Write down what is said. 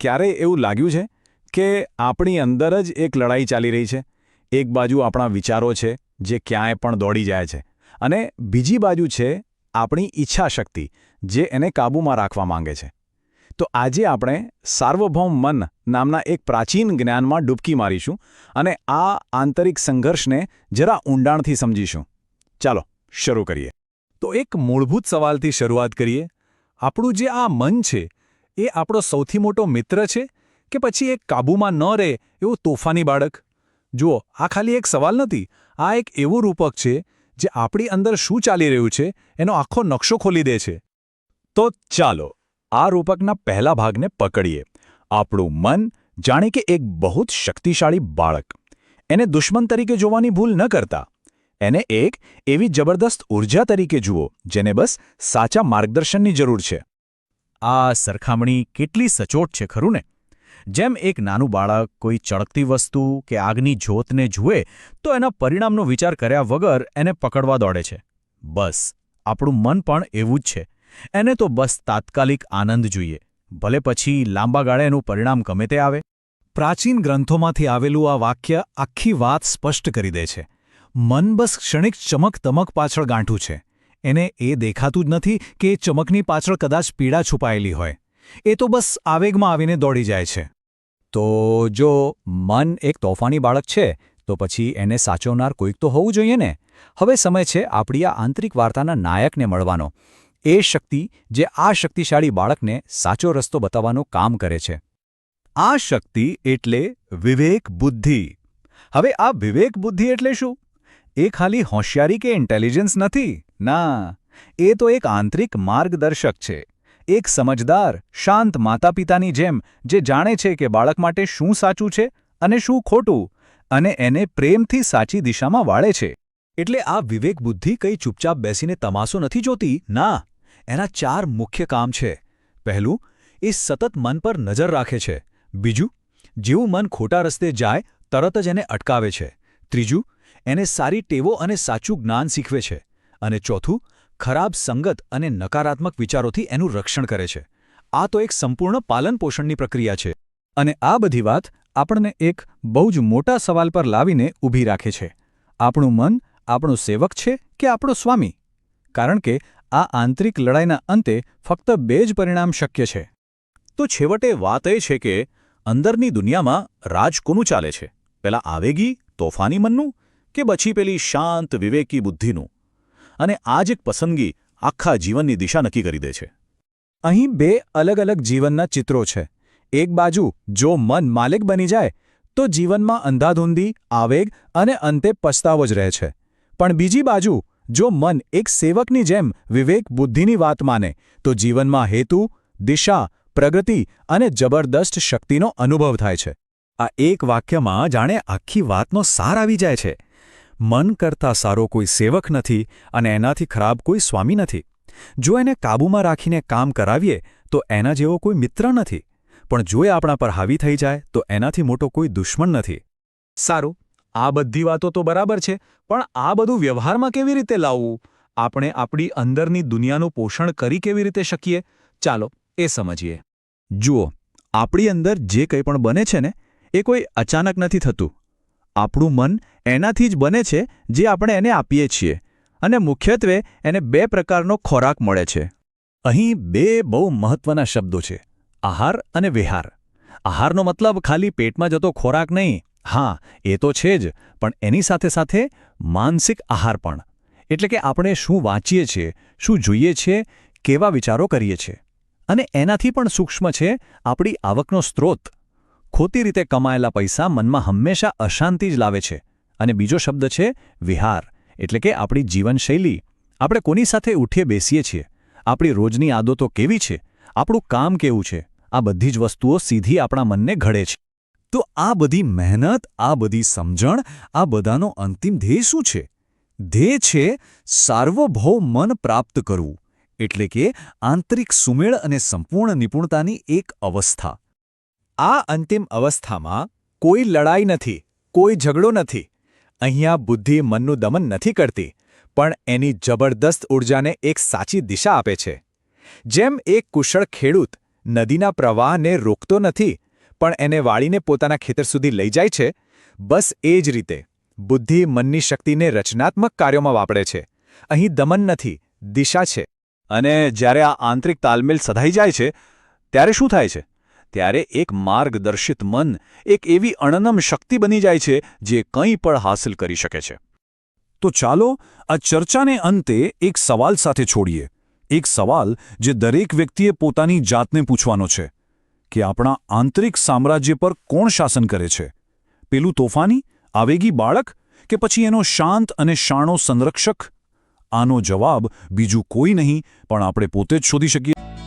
ક્યારેય એવું લાગ્યું છે કે આપણી અંદર જ એક લડાઈ ચાલી રહી છે? એક બાજુ આપણા વિચારો છે જે ક્યાંય પણ દોડી જાય છે અને બીજી બાજુ છે આપણી ઈચ્છાશક્તિ જે એને કાબૂમાં રાખવા માંગે છે. તો આજે આપણે સાર્વભૌમ મન નામના એક પ્રાચીન જ્ઞાનમાં ડૂબકી મારીશું અને આ આંતરિક સંઘર્ષને જરા ઊંડાણથી સમજીશું. ચાલો, શરૂ કરીએ. તો એક મૂળભૂત સવાલથી શરૂઆત કરીએ. આપણું જે આ મન છે એ આપણો સૌથી મોટો મિત્ર છે કે પછી એક કાબૂમાં ન રહે એવું તોફાની બાળક? જુઓ, આ ખાલી એક સવાલ નથી, આ એક એવું રૂપક છે જે આપણી અંદર શું ચાલી રહ્યું છે એનો આખો નકશો ખોલી દે છે. તો ચાલો, આ રૂપકના પહેલા ભાગને પકડીએ. આપણું મન જાણે કે એક બહુ જ શક્તિશાળી બાળક. એને દુશ્મન તરીકે જોવાની ભૂલ ન કરતા. એને એક એવી જબરદસ્ત ઊર્જા તરીકે જુઓ, જેને બસ સાચા માર્ગદર્શનની જરૂર છે. આ સરખામણી કેટલી સચોટ છે ખરું ને? જેમ એક નાનું બાળક કોઈ ચળકતી વસ્તુ કે આગની જ્યોતને જુએ, તો એના પરિણામનો વિચાર કર્યા વગર એને પકડવા દોડે છે. બસ, આપણું મન પણ એવું જ છે. એને તો બસ તાત્કાલિક આનંદ જોઈએ. ભલે પછી લાંબા ગાળે એનું પરિણામ ગમે તે આવે. પ્રાચીન ગ્રંથોમાંથી આવેલું આ વાક્ય આખી વાત સ્પષ્ટ કરી દે છે. મન બસ ક્ષણિક ચમક તમક પાછળ ગાંઠું છે. એને એ દેખાતું જ નથી કે એ ચમકની પાછળ કદાચ પીડા છુપાયેલી હોય. એ તો બસ આવેગમાં આવીને દોડી જાય છે. તો જો મન એક તોફાની બાળક છે, તો પછી એને સાચવનાર કોઈક તો હોવું જોઈએ ને? હવે સમય છે આપણી આ આંતરિક વાર્તાના નાયકને મળવાનો. એ શક્તિ જે આ શક્તિશાળી બાળકને સાચો રસ્તો બતાવવાનું કામ કરે છે. આ શક્તિ એટલે વિવેક બુદ્ધિ. હવે આ વિવેક બુદ્ધિ એટલે શું? એ ખાલી હોશિયારી કે ઇન્ટેલિજન્સ નથી? ના, એ તો એક આંતરિક માર્ગદર્શક છે. એક સમજદાર, શાંત માતા પિતાની જેમ, જે જાણે છે કે બાળક માટે શું સાચું છે અને શું ખોટું, અને એને પ્રેમથી સાચી દિશામાં વાળે છે. એટલે આ વિવેક બુદ્ધિ કંઈ ચૂપચાપ બેસીને તમાશો નથી જોતી? ના, એના ચાર મુખ્ય કામ છે. પહેલું, એ સતત મન પર નજર રાખે છે. બીજું, જેવું મન ખોટા રસ્તે જાય, તરત જ એને અટકાવે છે. ત્રીજું, એને સારી ટેવો અને સાચું જ્ઞાન શીખવે છે. અને ચોથું, ખરાબ સંગત અને નકારાત્મક વિચારોથી એનું રક્ષણ કરે છે. આ તો એક સંપૂર્ણ પાલનપોષણની પ્રક્રિયા છે. અને આ બધી વાત આપણને એક બહુ જ મોટા સવાલ પર લાવીને ઊભી રાખે છે. આપણું મન આપણું સેવક છે કે આપણો સ્વામી? કારણ કે આ આંતરિક લડાઈના અંતે ફક્ત બે જ પરિણામ શક્ય છે. તો છેવટે વાત એ છે કે અંદરની દુનિયામાં રાજ કોનું ચાલે છે? પેલા આવેગી, તોફાની મનનું કે પછી પેલી શાંત, વિવેકી બુદ્ધિનું? અને આ જ એક પસંદગી આખા જીવનની દિશા નક્કી કરી દે છે. અહીં બે અલગ અલગ જીવનના ચિત્રો છે. એક બાજુ, જો મન માલિક બની જાય, તો જીવનમાં અંધાધૂંધી, આવેગ અને અંતે પછતાવો જ રહે છે. પણ બીજી બાજુ, જો મન એક સેવકની જેમ વિવેક બુદ્ધિની વાત માને, તો જીવનમાં હેતુ, દિશા, પ્રગતિ અને જબરદસ્ત શક્તિનો અનુભવ થાય છે. આ એક વાક્યમાં જાણે આખી વાતનો સાર આવી જાય છે. મન કરતાં સારો કોઈ સેવક નથી અને એનાથી ખરાબ કોઈ સ્વામી નથી. જો એને કાબૂમાં રાખીને કામ કરાવીએ, તો એના જેવો કોઈ મિત્ર નથી. પણ જો એ આપણા પર હાવી થઈ જાય, તો એનાથી મોટો કોઈ દુશ્મન નથી. સારું, આ બધી વાતો તો બરાબર છે, પણ આ બધું વ્યવહારમાં કેવી રીતે લાવવું? આપણે આપણી અંદરની દુનિયાનું પોષણ કરી કેવી રીતે શકીએ? ચાલો, એ સમજીએ. જુઓ, આપણી અંદર જે કંઈ પણ બને છે ને, એ કોઈ અચાનક નથી થતું. આપણું મન એનાથી જ બને છે જે આપણે એને આપીએ છીએ. અને મુખ્યત્વે એને બે પ્રકારનો ખોરાક મળે છે. અહીં બે બહુ મહત્વના શબ્દો છે. આહાર અને વિહાર. આહારનો મતલબ ખાલી પેટમાં જતો ખોરાક નહીં. હા, એ તો છે જ, પણ એની સાથે સાથે માનસિક આહાર પણ. એટલે કે આપણે શું વાંચીએ છીએ, શું જોઈએ છીએ, કેવા વિચારો કરીએ છીએ. અને એનાથી પણ સૂક્ષ્મ છે આપણી આવકનો સ્ત્રોત. ખોટી રીતે કમાયેલા પૈસા મનમાં હંમેશા અશાંતિ જ લાવે છે. અને બીજો શબ્દ છે, વિહાર. એટલે કે આપણી જીવનશૈલી. આપણે કોની સાથે ઉઠીએ બેસીએ છીએ? આપણી રોજની આદતો કેવી છે? આપણું કામ કેવું છે? આ બધી જ વસ્તુઓ સીધી આપણા મનને ઘડે છે. તો આ બધી મહેનત, આ બધી સમજણ, આ બધાનો અંતિમ ધ્યેય શું છે? ધ્યેય છે સાર્વભૌમ મન પ્રાપ્ત કરવું. એટલે કે આંતરિક સુમેળ અને સંપૂર્ણ નિપુણતાની એક અવસ્થા. આ અંતિમ અવસ્થામાં કોઈ લડાઈ નથી, કોઈ ઝઘડો નથી. અહીંયા બુદ્ધિ મનનું દમન નથી કરતી, પણ એની જબરદસ્ત ઊર્જાને એક સાચી દિશા આપે છે. જેમ એક કુશળ ખેડૂત નદીના પ્રવાહને રોકતો નથી, પણ એને વાળીને પોતાના ખેતર સુધી લઈ જાય છે, બસ એ જ રીતે બુદ્ધિ મનની શક્તિને રચનાત્મક કાર્યોમાં વાપરે છે. અહીં દમન નથી, દિશા છે. અને જ્યારે આ આંતરિક તાલમેલ સધાઈ જાય છે, ત્યારે શું થાય છે? ત્યારે એક માર્ગદર્શિત મન એક એવી અણનમ શક્તિ બની જાય છે જે કંઈ પણ હાંસલ કરી શકે છે. તો ચાલો આ ચર્ચાને અંતે એક સવાલ સાથે છોડીએ. એક સવાલ જે દરેક વ્યક્તિએ પોતાની જાતને પૂછવાનો છે. કે આપણા આંતરિક સામ્રાજ્ય પર કોણ શાસન કરે છે? પેલું તોફાની? આવેગી બાળક? કે પછી એનો શાંત અને શાણો સંરક્ષક? આનો જવાબ બીજું કોઈ નહીં, પણ આપણે પોતે જ શોધી શકીએ.